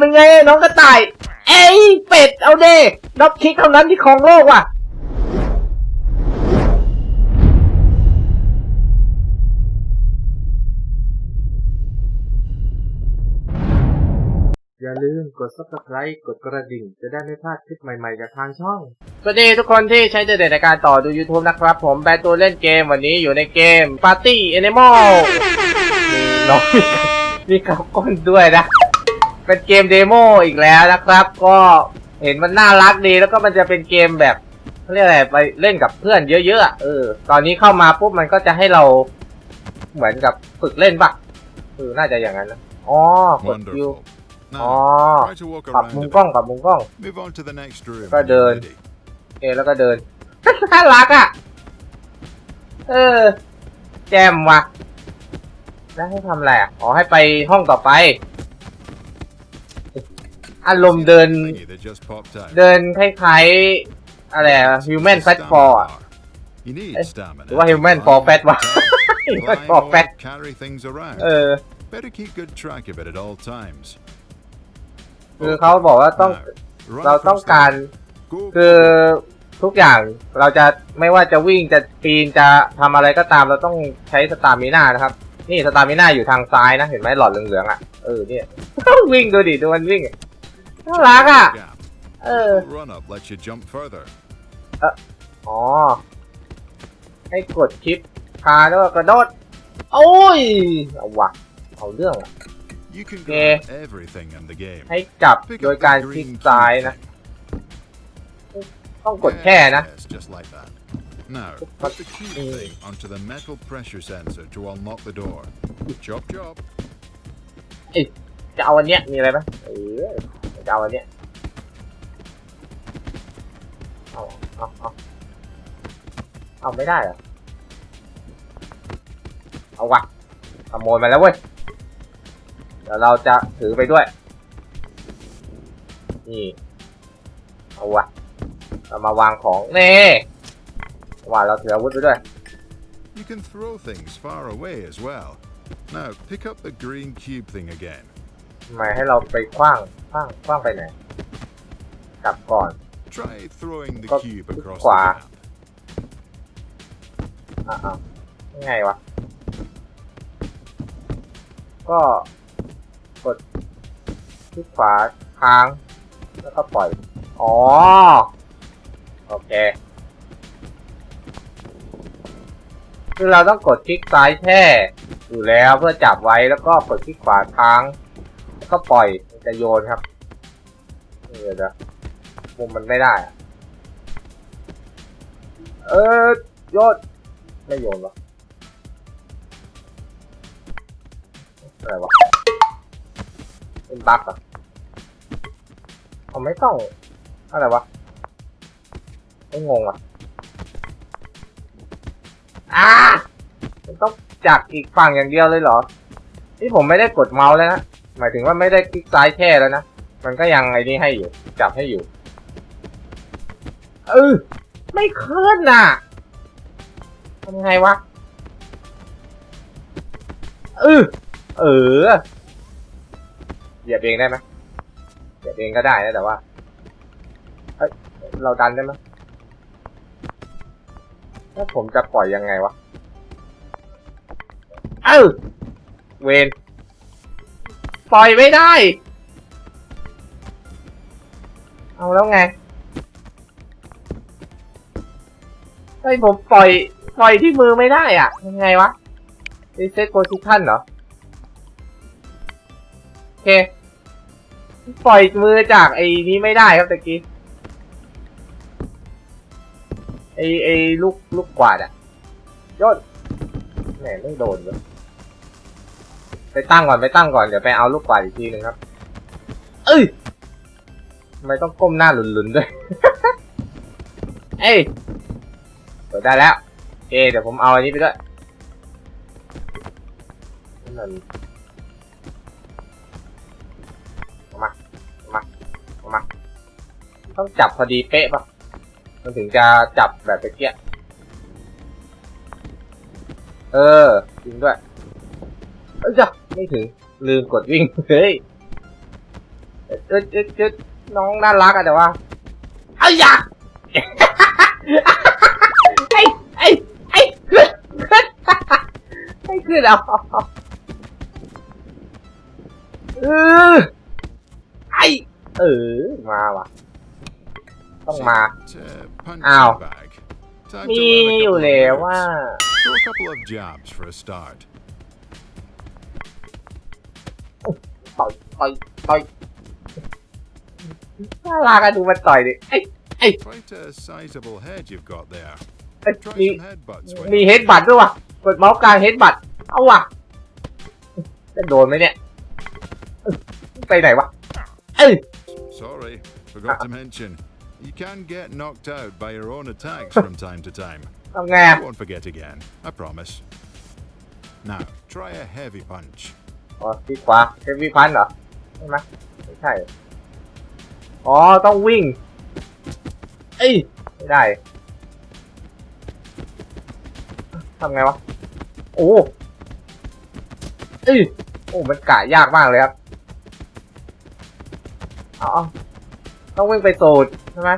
เป็นไงน้องกระต่าย เอ้ยเป็ดเอาเด้ด็อกคิกเท่านั้นที่ครองโลกว่ะอย่าลืมกด subscribe กดกระดิ่ง จะได้ไม่พลาดคลิปใหม่ๆจากทางช่อง สวัสดีทุกคนที่ใช้เดทในการต่อดู YouTube นะครับ ผมแบนตัวเล่นเกมวันนี้อยู่ในเกม Party Animal มีน้องมีมีกับก้นด้วยนะ เป็นเกมเดโมอีกแล้วนะครับ ก็เห็นมันน่ารักดีแล้วก็มันจะเป็นเกมแบบเขาเรียกอะไรไปเล่นกับเพื่อนเยอะๆอะเออ ตอนนี้เข้ามาปุ๊บมันก็จะให้เราเหมือนกับฝึกเล่นปะเออน่าจะอย่างนั้นนะอ๋อกดคิว Wonderful. อ๋อ Now, try to walk ปรับ around มุ a ม bit. กล้องปรับมุมกล้อง Move on to the next room. Có when you're đường. ready. โอเคแล้วก็เดินน่ารักอะเออ แจมว่ะแล้วให้ทำอะไรอะอ๋อให้ไปห้องต่อไป อารมณ์เดิน Thingy that just popped out. เดินคล้ายๆ อะไรอะ human It's a fat stamina for อะ bar. You need Eh, stamina. หรือว่า to human climb, for fat วะ jump, human climb, for or fat carry things around. เออ Better keep good track of it at all times. คือเขาบอกว่าต้อง Now, run เรา across ต้อง the การ Go คือ forward. ทุกอย่างเราจะไม่ว่าจะวิ่งจะปีนจะทำอะไรก็ตามเราต้องใช้สตามิน่านะครับ นี่สตามิน่าอยู่ทางซ้ายนะ เห็นไหมหลอดเหลืองๆอะเออเนี่ยวิ่งดูดิดูมันวิ่ง น่ารักอะ Gap. เออ Run up lets you jump further. อ๋อ ให้กดชิปคาแล้วก็กระโดด โอ้ย เอาวะเอาเรื่องว่ะ You can Yeah. grab everything in the game. ให้จับ Pick โดย up การ the คลิก green ซ้าย key นะ thing. ต้องกดแค่นะ Yes, just like that. Now, But- put the cube Mm. thing onto the metal pressure sensor to unlock the door. Chop chop. จะเอาอันเนี้ยมีอะไรไหมเออ จะเอาอันเนี้ยเอาเอาเอาเอาไม่ได้เหรอ เอาวะขโมยมาแล้วเว้ย เดี๋ยวเราจะถือไปด้วย นี่ เอาวะเรามาวางของเน่ว่าเราถืออาวุธไปด้วย You can throw things far away as well. Now, pick up the green cube thing again. ทำไมให้เราไปคว้าง คว้างคว้างไปไหน กลับก่อน Try throwing the Có- cube across quả. the gap. อะอะยังไงวะ ก็กดคลิกขวาค้าง แล้วก็ปล่อย อ๋อ โอเค คือเราต้องกดคลิกซ้ายแช่อยู่แล้วเพื่อจับไว้แล้วก็กดคลิกขวาค้าง แล้วก็ปล่อยมัน จะโยนครับเดี๋ยวนะมุมมันไม่ได้อะเออโยนไม่โยนหรออะไรวะเป็นบั๊กเหรอะเอาไม่ต้องอะไรวะไม่งงอะอ่ามันต้องจากอีกฝั่งอย่างเดียวเลยเหรอ นี่ผมไม่ได้กดเมาส์แล้วนะ หมายถึงว่าไม่ได้คลิกซ้ายแช่แล้วนะ มันก็ยังไอ้นี่ให้อยู่ จับให้อยู่ เออ ไม่ขึ้นน่ะทำไงวะ เออ เออ เหยียบเองได้ไหมเหยียบเองก็ได้นะแต่ว่า เฮ้ย เราดันได้ไหมถ้าผมจะปล่อยยังไงวะ เออ เวน ปล่อยไม่ได้ เอาแล้วไงเฮ้ผมปล่อย ปล่อยที่มือไม่ได้อะ ยังไงวะ reset position เหรอ โอเค ปล่อยมือจากไอ้นี้ไม่ได้ครับตะกี้ ไอ้ไอ้ลูกลูกกวาดอะโยนแหมไม่โดนเลย ไปตั้งก่อนไปตั้งก่อนเดี๋ยวไปเอาลูกกวาดอีกทีหนึ่งครับ เอ้ยทำไมต้องก้มหน้าหลุนๆด้วย เอ้ยเปิดได้แล้วโอเคเดี๋ยวผมเอาอันนี้ไปด้วยนี่มันเอามาเอามาเอามา ต้องจับพอดีเป๊ะป่ะ มันถึงจะจับแบบตะเกียเออ จริงด้วย เอ้ยจ้ะ ไม่ถึง ลืมกดวิ่ง เฮ้ยโอเอ็ดเอ็ดเอ็ดน้องน่ารักอะแต่ว่าไอ้ยาไอ้ไอ้ไอ้ขึ้นขึ้นไอ้ขึ้นเอาเออไอ้เออมาว่ะ ต้องมา Uh, punch Ow. bag. Time มี to learn a อยู่ couple of แล้วว่า words. Throw a couple of jabs for a start. ต่อยต่อยต่อยน่ารักอะดูมันต่อยดิไอ้ Quite a sizable head you've got there. ไอ้ Try มี some headbutts when มี you เฮดบัตด้วยว่ะ กดเมาส์กลางเฮดบัต เอาว่ะ จะโดนไหมเนี่ย ไปไหนวะ เอ้ย Sorry, forgot to mention. You can get knocked out by your own attacks from time to time. ทำไงอะ I won't forget again, I promise. Now, try a heavy punch. อ๋อที่ขวาเฮฟวี่พันเหรอใช่ไหมไม่ใช่ อ๋อต้องวิ่ง เอ้ยไม่ได้ทำไงวะ โอ้เอ้ยโอ้มันกะยากมากเลยครับอาเอต้องวิ่งไปสูดใช่ไหม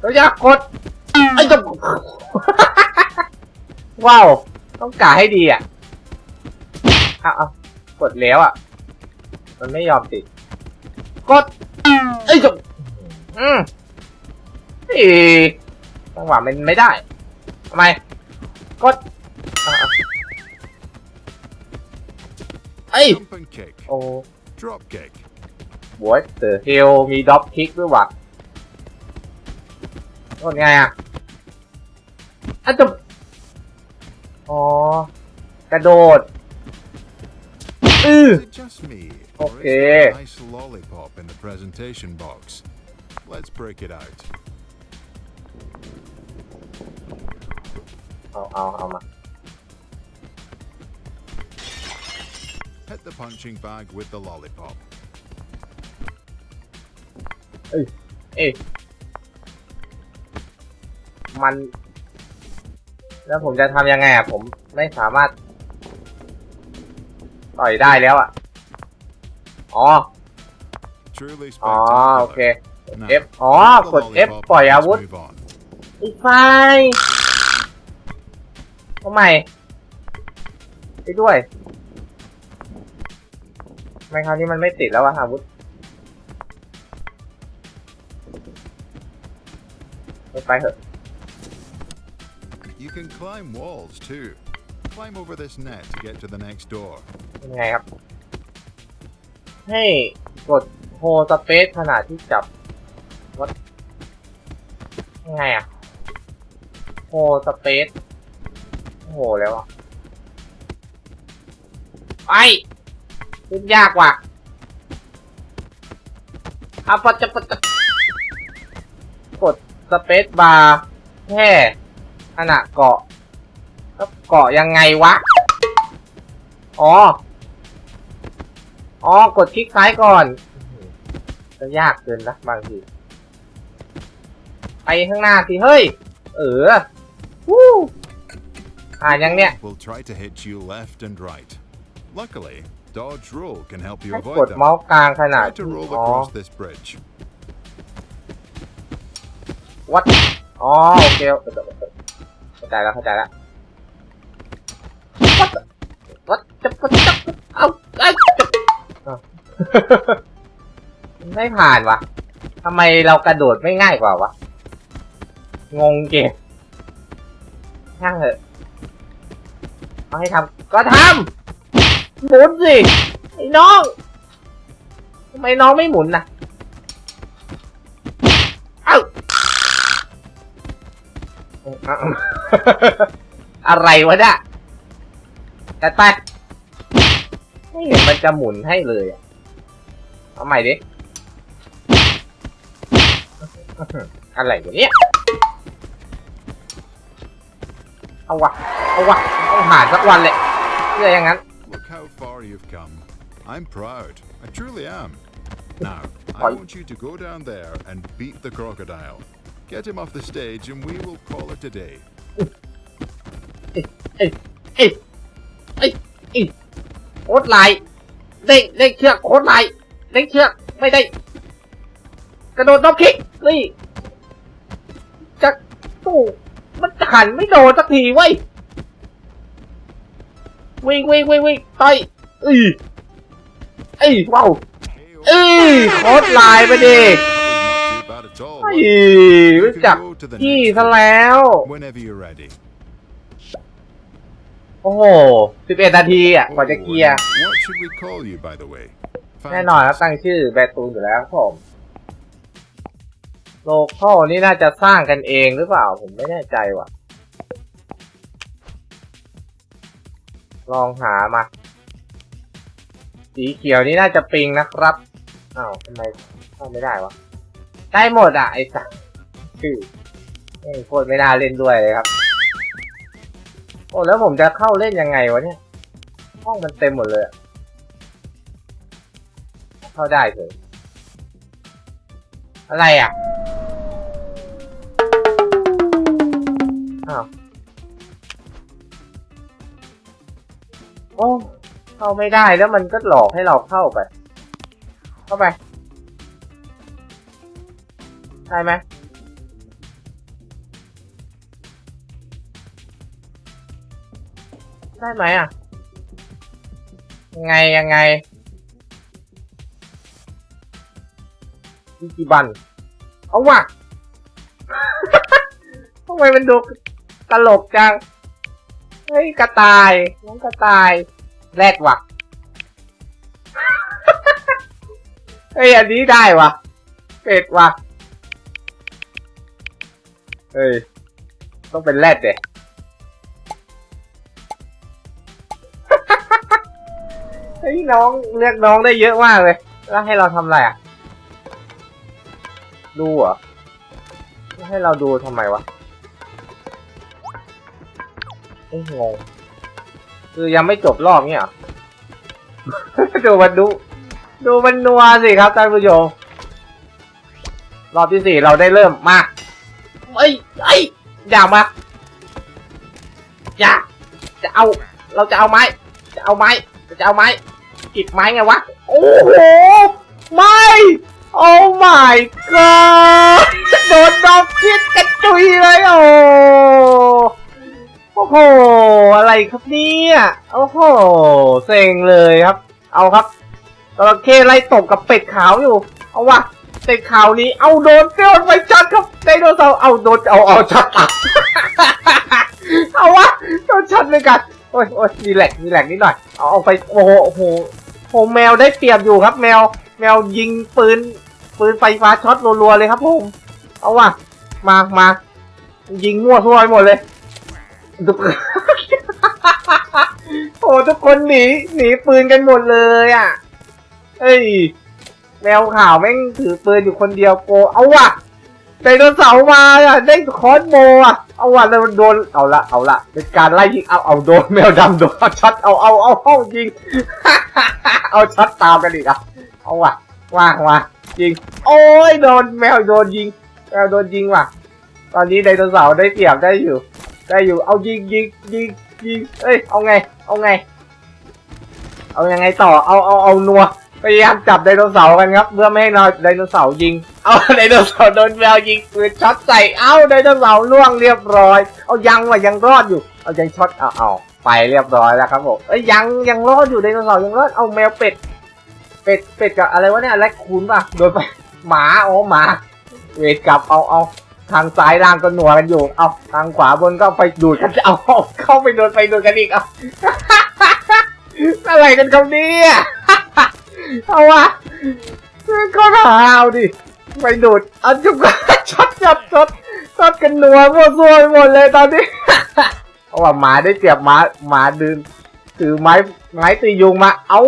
แล้วยากกดไอ้จะว้าว ต้องกะให้ดีอะ เอาเอา กดแล้วอะ มันไม่ยอมติด กดเอ้ยจะอืมอีจังหวะมันไม่ได้ทำไม กดอะอะเอ้ย Jump and kick. โอ้ Drop kick. บวยเตอร์เฮลมีด็อปคิกด้วยว่ะกดไงอะอันจะอ๋อกระโดด nice lollipop in the presentation box? Let's break it out. เอาเอาเอามา Hit the punching bag with the lollipop. เอ๊ะมัน แล้วผมจะทำยังไงอะ ผมไม่สามารถ ต่อยได้แล้วอะ อ๋อ Truly อ๋อ โอเค spectacular. Now, F อ๋อ grab the กด F lollipop ปล่อย and อา let's วุธ move on. อีกไฟทำไมไปด้วยทำไมคราวนี้มันไม่ติดแล้ววะอาวุธไปไปเถอะ You can climb walls too. Climb over this net to get to the next door. ยังไงครับ ให้กดโฮสเปซขณะที่จับวัดยังไงอะโฮสเปซโอ้โหแล้วอะไอ้ขึ้นยากว่ะอาปัจจปัจจกดสเปซบาร์แค่ขณะเกาะ แล้วเกาะยังไงวะ อ๋อ อ๋อ กดคลิกซ้ายก่อนจะยากเกินนะบางที ไปข้างหน้าสิเฮ้ย เออวู้อ่านยังเนี่ย Will try to hit you left and right. Luckily, dodge roll can help you ให้ก avoid ด them. เมาส์กลางขนาด Try to ที่ roll อ๋อ across this bridge. วัด อ๋อ โอเคเข้าใจแล้วเข้าใจแล้ววัดวัด จับจับจับเอาไอ้จับไม่ผ่านวะทำไมเรากระโดดไม่ง่ายกว่าวะ งงเกมช่างเถอะเอาให้ทำก็ทำหมุนสิไอ้น้องทำไมน้องไม่หมุนนะเอ้าอาเอาอะไรวะเนี่ยแต่ไป ไม่เห็นมันจะหมุนให้เลยอะเอาใหม่ดิ อะไรวะเนี่ย เอาวะ เอาวะต้องผ่านสักวันเลยเชื่ออย่างนั้น Look how far you've come. I'm proud. I truly am. Now, I Fine. want you to go down there and beat the crocodile. Get him off the stage and we will call it a day. เอ้ยเอ้ยเอ้ยเอ้ยโคตรไหลเด้งเด้งเชือกโคตรไหลเด้งเชือกไม่ได้ กระโดดนอกคิกนี่จะสู้มันหันไม่โดนสักทีเว้ยวิ่งวิ่งวิ่งวิ่งต่อยอือเอ้ยว้าวเอ้ยโคตรลายไปดิ That was not too bad at all. ไอ้ was it? รู้จัก go to the พี่ next ซะแล้ว Whenever you're ready. โอ้โหสิบเอ็ดนาทีอะกว่าจะเคลียร์ Oh, and What should we call you, by the way? แน่นอนครับตั้งชื่อแบตูนอยู่แล้วครับผมโลคอลนี่น่าจะสร้างกันเองหรือเปล่า ผมไม่แน่ใจว่ะ ลองหามา สีเขียวนี่น่าจะปิงนะครับอ้าวทำไมเข้าไม่ได้วะ ได้หมดอะไอ้สัสชื่อเอ้ยโคตรไม่น่าเล่นด้วยเลยครับ โอ้แล้วผมจะเข้าเล่นยังไงวะเนี่ย ห้องมันเต็มหมดเลยเข้าได้เลยอะไรอะอ้าวโอ้เข้าไม่ได้แล้วมันก็หลอกให้เราเข้าไป เข้าไป ได้ไหม ได้ไหมอะ ยังไงยังไงอิจิบัน เอาว่ะทำไมมันดูตลกจัง เฮ้ยกระต่าย น้องกระต่าย แรดว่ะ เฮ้ยอันนี้ได้ว่ะ เป็ดว่ะ เฮ้ย ต้องเป็นแรดเด็ น้องเรียกน้องได้เยอะมากเลย แล้วให้เราทำอะไรอะ ดูเหรอแล้วให้เราดูทำไมวะไอ้ยงงคือยังไม่จบรอบเนี่ยเหรอดูมันดู ดูมันนัวสิครับท่านผู้ชมรอบที่สี่เราได้เริ่มมาเอ้ยเอ้ยอย่ามาอย่าจะเอา เราจะเอาไม้ จะเอาไม้ จะเอาไม้ กิบไม้ไงวะ โอ้โห ไม่ โอ้ my god โดนดอกพิษกระจุยเลยโอ้โอ้โห อะไรครับเนี่ย โอ้โห เซ็งเลยครับ เอาครับจระเข้ไล่ตบกับเป็ดขาวอยู่ เอาวะเป็ดขาวนี้ เอาโดนโดนไปชัดครับไดโนเสาร์เอาโดนเอาเอาชัดตัดเอาวะโดนชัดเลยกันโอ้ยโอ้ยมีแหลกมีแหลกนิดหน่อย เอาเอาไปโอ้โหโอ้โห โหแมวได้เปรียบอยู่ครับ แมว แมวยิงปืน ปืนไฟฟ้าช็อตรัวๆเลยครับผม เอาว่ะ มามายิงมั่วทั่วไปหมดเลยทุกโอ้ทุกคนหนีหนีปืนกันหมดเลยอะ เอ้ย แมวขาวแม่งถือปืนอยู่คนเดียวโก เอาว่ะ ไดโนเสาร์มาอะได้คอนโบอะเอาว่ะแล้วมันโดนเอาละเอาละเป็นการไล่ยิงเอาเอาโดนแมวดำโดนเอาช็อตเอาเอาเอาเอายิง เอาช็อตตามกันอีกอะเอาว่ะว่างว่ะยิง โอ้ยโดนแมวโดนยิงแมวโดนยิงว่ะ ตอนนี้ไดโนเสาร์ได้เปรียบได้อยู่ ได้อยู่เอายิงยิงยิงยิงเอ้ยเอาไง เอาไง เอายังไงต่อเอาเอาเอานัว พยายามจับไดโนเสาร์กันครับเพื่อไม่ให้นอยไดโนเสาร์ยิง เอาไดโนเสาร์โดนแมวยิงปืนช็อตใส่ เอาไดโนเสาร์ล่วงเรียบร้อย เอายังว่ะยังรอดอยู่ เอายังช็อตเอาเอาไปเรียบร้อยแล้วครับผมเอ้ยยังยังรอดอยู่ไดโนเสาร์ยังรอด เอาแมวเป็ด เป็ดเป็ดกับอะไรวะเนี่ยแรคคูนป่ะ โดนไปหมาอ๋อหมา เวทกลับเอาเอาทางซ้ายล่างก็หนัวกันอยู่ เอาทางขวาบนก็ไปดูดกัน เอาเข้าไปโดนไปโดนกันอีก เอาอะไรกันครับเนี่ย เอาวะก็หาเอาดิ ไปดูดเอาจุกช็อตช็อตช็อตช็อตกันหนัวมั่วซั่วไปหมดเลยตอนนี้เอาว่าหมาได้เปรียบหมาหมาดึงถือไม้ไม้ตียุงมา เอา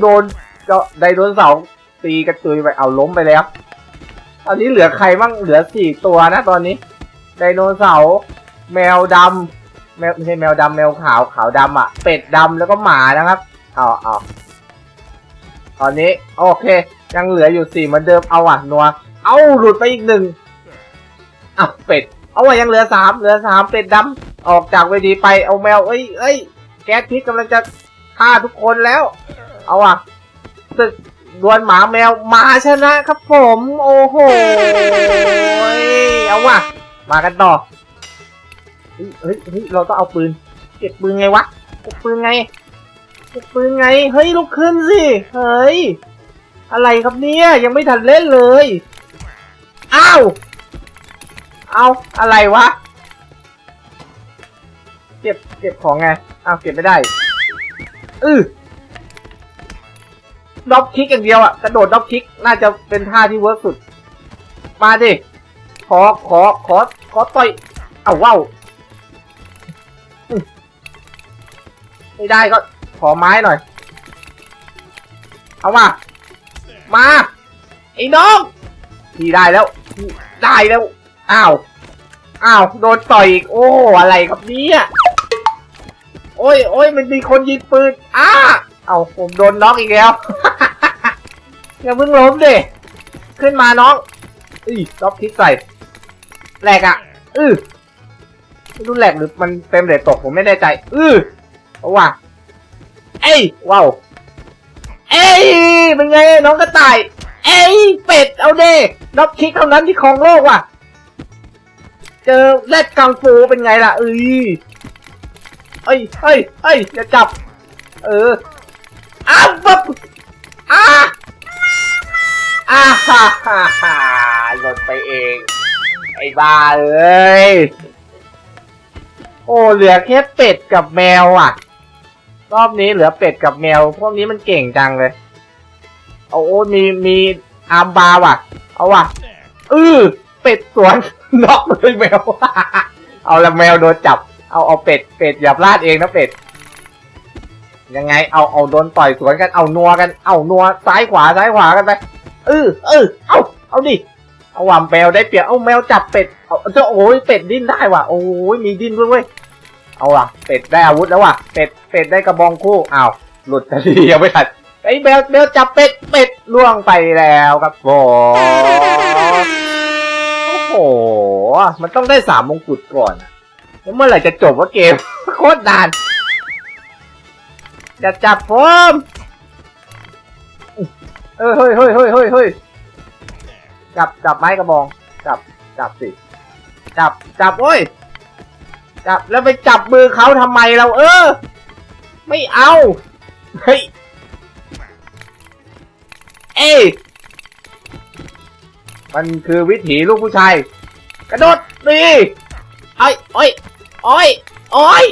โดนเจาะไดโนเสาร์ตีกระจุยไปเอาล้มไปแล้วตอนนี้เหลือใครบ้างเหลือสี่ตัวนะตอนนี้ ไดโนเสาร์แมวดำแมวไม่ใช่แมวดำแมวขาวขาวดำอะ เป็ดดำแล้วก็หมานะครับ เอาเอา ตอนนี้โอเค ยังเหลืออยู่สี่เหมือนเดิมเอาอะนัว เอาหลุดไปอีกหนึ่งอ้าวเป็ด เอาอะยังเหลือสามเหลือสามเป็ดดำออกจากเวทีไปเอาแมวเอ้ยเอ้ยแก๊สพิษกำลังจะฆ่าทุกคนแล้ว เอาอะศึกดวลหมาแมวมาชนะครับผม โอ้โหเอาว่ะ มากันต่อเฮ้ยเฮ้ยเฮ้ยเราต้องเอาปืน เก็บปืนไงวะเก็บปืนไง เก็บปืนไง เฮ้ยลุกขึ้นสิ เฮ้ย อะไรครับเนี่ย ยังไม่ทันเล่นเลย อ้าว เอาอะไรวะ เก็บ เก็บของไง อ้าวเก็บไม่ได้ อือด็อกคิกอย่างเดียวอะกระโดดด็อกคิก น่าจะเป็นท่าที่เวิร์กสุด มาดิ ขอ ขอ ขอ ขอต่อย เอาว้าว ไม่ได้ก็ ขอไม้หน่อย เอามา มาไอ้น้องพี่ได้แล้ว ได้แล้ว อ้าว อ้าว โดนต่อยอีก โอ้ อะไรครับเนี่ยโอ้ยโอ้ยมันมีคนยิงปืน อ้า เอาผมโดนน็อกอีกแล้ว อย่าเพิ่งล้มดิ ขึ้นมาน้องอือล็อกทิกใส่ แหลกอะ อือไม่รู้แหลกหรือมันเต็มเรทตกผมไม่แน่ใจ อือเอาว่ะ เอ้ยว้าวเอ้ยเป็นไงน้องกระต่าย เอ้ยเป็ดเอาเด้น็อกคิกเท่านั้นที่ครองโลกว่ะ เจอแรดกังฟูเป็นไงล่ะเอ้ยเอ้ยเอ้ยเอ้ยอย่าจับ เอออ้าวปั๊บอ้าอ้าฮ่าฮ่าฮ่าหล่นไปเอง ไอ้บ้าเอ้ยโอ้เหลือแค่เป็ดกับแมวอะ รอบนี้เหลือเป็ดกับแมว พวกนี้มันเก่งจังเลย เอาโอ้มีมีอาร์มบาร์ว่ะ เอาว่ะเออเป็ดสวนน็อกเลยแมว เอาละแมวโดนจับ เอาเอาเป็ดเป็ดอย่าพลาดเองนะเป็ด ยังไงเอาเอาโดนต่อยสวนกันเอานัวกัน เอานัวซ้ายขวาซ้ายขวากันไปเออเออเอาเอาดิเอาว่ะแมวได้เปรียบเอาแมวจับเป็ดเอาเจ้าโอ้ยเป็ดดิ้นได้ว่ะโอ้ยมีดิ้นด้วยเว้ย เอาว่ะเป็ดได้อาวุธแล้วว่ะเป็ดเป็ดได้กระบองคู่อ้าวหลุดทันทียังไม่ทันไอ้แมวแมวจับเป็ดเป็ดล่วงไปแล้วครับโอ้โหมันต้องได้สามมงกุฎก่อนแล้วเมื่อไหร่จะจบว่าเกมโคตรนานอย่าจับผมเออเฮ้ยเฮ้ยเฮ้ยเฮ้ยเฮ้ยจับจับไม้กระบอง จับจับสิ จับจับโอ้ย จับแล้วไปจับมือเขาทำไมเราเออ ไม่เอา เฮ้ย เอ้มันคือวิถีลูกผู้ชาย กระโดดดีไอ้โอ้ยโอ้ยโอ้ย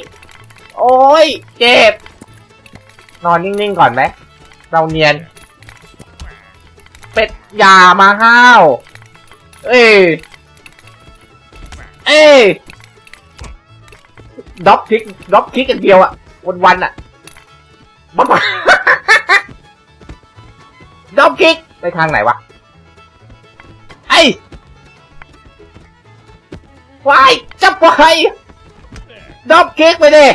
โอ้ยเจ็บ นอนนิ่งๆก่อนไหม เราเนียน เป็ดอย่ามาห้าว เอ้เอ้ ด็อกคิกด็อกคิกกันเดียวอะวันวันๆอะบ้าด็อกคิกไปทางไหนวะไอ้วายจับไปด็อกคิกไปดิ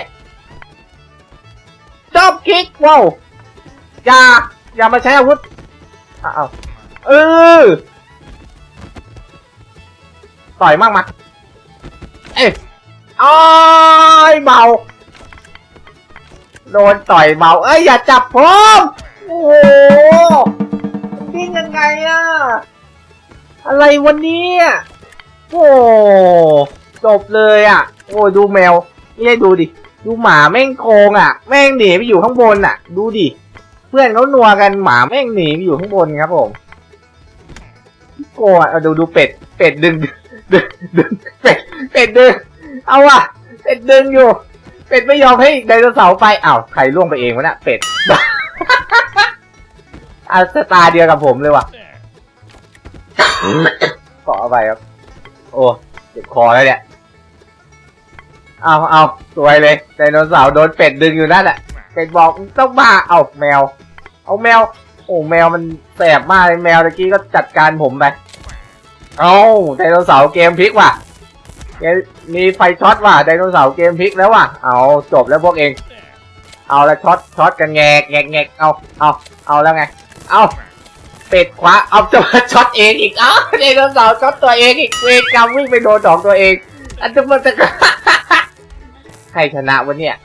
ด็อกคิกว้าวอย่าอย่ามาใช้อาวุธอ้าวเออต่อยมากมาเอ้ย อ้ายเบาโดนต่อยเบาเอ้ยอย่าจับผมโอ้โหดิ้นยังไงอะอะไรวันนี้โอ้จบเลยอะโอ้ยดูแมวนี่ให้ดูดิ ดูหมาแม่งโกงอะแม่งหนีไปอยู่ข้างบนอะดูดิ เพื่อนเขานัวกันหมาแม่งหนีไปอยู่ข้างบนครับผมโกงอะเอาดูดูเป็ด เป็ดดึงดึงดึงเป็ดเป็ดดึง เอาอะเป็ดดึงอยู่ เป็ดไม่ยอมให้ไดโนเสาร์ไปอ้าวใครล่วงไปเองวะเนี่ยเป็ดอาสตาเดียวกับผมเลยว่ะขอเอาไปครับ โอ้เจ็บคอแล้วเนี่ยเอาเอาสวยเลยไดโนเสาร์โดนเป็ดดึงอยู่นั่นแหละเป็ดบอกต้องบ้าเอาแมว เอาแมว โอ้แมวมันแสบมากเลยแมวตะกี้ก็จัดการผมไป เอาไดโนเสาร์เกมพลิกว่ะเกม มีไฟช็อตว่ะไดโนเสาร์เกมพลิกแล้วว่ะ เอาจบแล้วพวกเอง เอาละช็อตช็อตกันแงกแงกแงกเอาเอาเอาแล้วไง เอาเป็ดขวาเอาจะมาช็อตเองอีกเอ้าไดโนเสาร์ช็อตตัวเองอีกเวรกรรมวิ่งไปโดนดอกตัวเอง อันจะมันจะใครชนะวะเนี่ย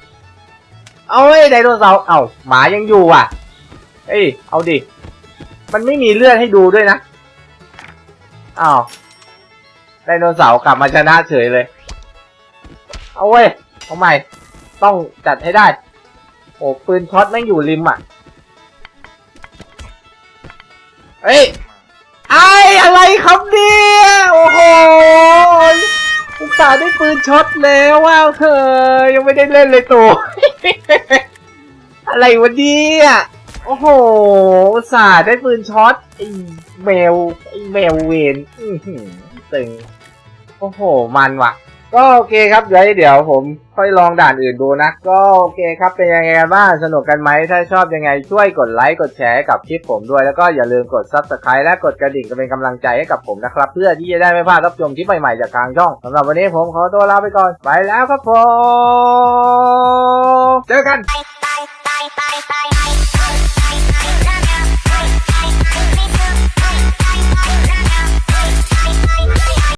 เอาเฮ้ยไดโนเสาร์เอาหมายังอยู่อะ เอ้ยเอาดิ มันไม่มีเลือดให้ดูด้วยนะอ้าวไดโนเสาร์กลับมาชนะเฉยเลย เอาเว้ยเอาใหม่ ต้องจัดให้ได้ โอ้ปืนช็อตแม่งอยู่ริมอะ เฮ้ยไออะไรครับเนี่ยโอ้โหอุตส่าห์ได้ปืนช็อตแล้วว้าวเธอ ยังไม่ได้เล่นเลยตัวอะไรวะเนี่ยโอ้โหอุตส่าห์ได้ปืนช็อตไอ้แมวไอ้แมวเวนตึงโอ้โห มันว่ะ ก็โอเคครับเดี๋ยเดี๋ยวผมค่อยลองด่านอื่นดูนะ ก็โอเคครับเป็นยังไงกันบ้างสนุกกันไหมถ้าชอบยังไงช่วยกดไลค์กดแชร์กับคลิปผมด้วยแล้วก็อย่าลืมกด subscribe และกดกระดิ่งเป็นกำลังใจให้กับผมนะครับ เพื่อที่จะได้ไม่พลาดรับชมคลิปใหม่ๆจากทางช่องสำหรับวันนี้ผมขอตัวลาไปก่อนไปแล้วครับผมเจอกัน